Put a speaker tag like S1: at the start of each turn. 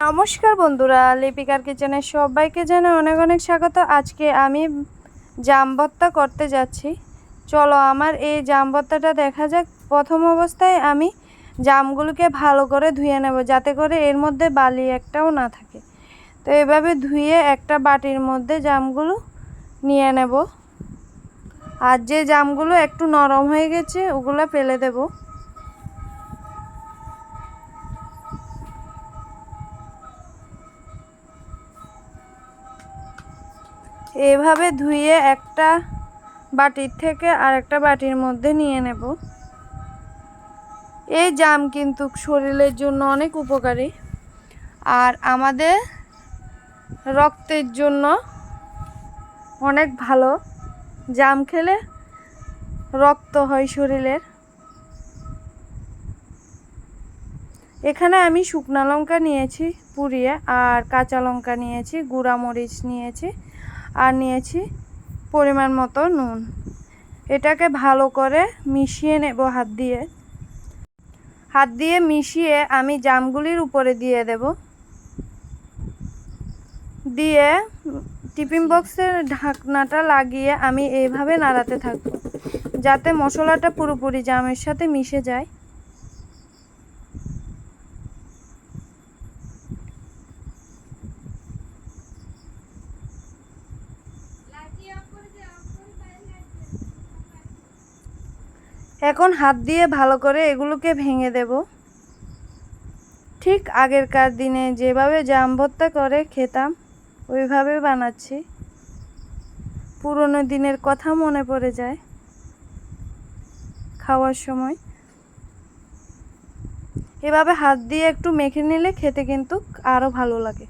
S1: নমস্কার বন্ধুরা, লিপিকার কিচেনে সবাইকে জানাই অনেক অনেক স্বাগত। আজকে আমি জাম ভর্তা করতে যাচ্ছি। চলো আমার এই জাম ভর্তাটা দেখা যাক। প্রথম অবস্থায় আমি জামগুলোকে ভালো করে ধুয়ে নেব, যাতে করে এর মধ্যে বালি একটাও না থাকে। তো এভাবে ধুয়ে একটা বাটির মধ্যে জামগুলো নিয়ে নেব। আর যে জামগুলো একটু নরম হয়ে গেছে, ওগুলো ফেলে দেবো। এভাবে ধুয়ে একটা বাটির থেকে আরেকটা বাটির মধ্যে নিয়ে নেব। এই জাম কিন্তু শরীরের জন্য অনেক উপকারী। আর আমাদের রক্তের জন্য অনেক ভালো। জাম খেলে রক্ত হয় শরীরের। এখানে আমি শুকনো লঙ্কা নিয়েছি পুড়িয়ে, আর কাঁচা লঙ্কা নিয়েছি গুঁড়া মরিচ নিয়েছি। আর নিয়েছি পরিমাণ মতো নুন। এটাকে ভালো করে মিশিয়ে নেব হাত দিয়ে। হাত দিয়ে মিশিয়ে আমি জামগুলির উপরে দিয়ে দেব। দিয়ে টিফিন বক্সের ঢাকনাটা লাগিয়ে আমি এইভাবে নাড়াতে থাকব, যাতে মশলাটা পুরোপুরি জামের সাথে মিশে যায়। এখন হাত দিয়ে ভালো করে এগুলোকে ভেঙে দেব। ঠিক আগেরকার দিনে যেভাবে জাম ভর্তা করে খেতাম, ওইভাবে বানাচ্ছি। পুরনো দিনের কথা মনে পড়ে যায় খাওয়ার সময়। এভাবে হাত দিয়ে একটু মেখে নিলে খেতে কিন্তু আরও ভালো লাগে।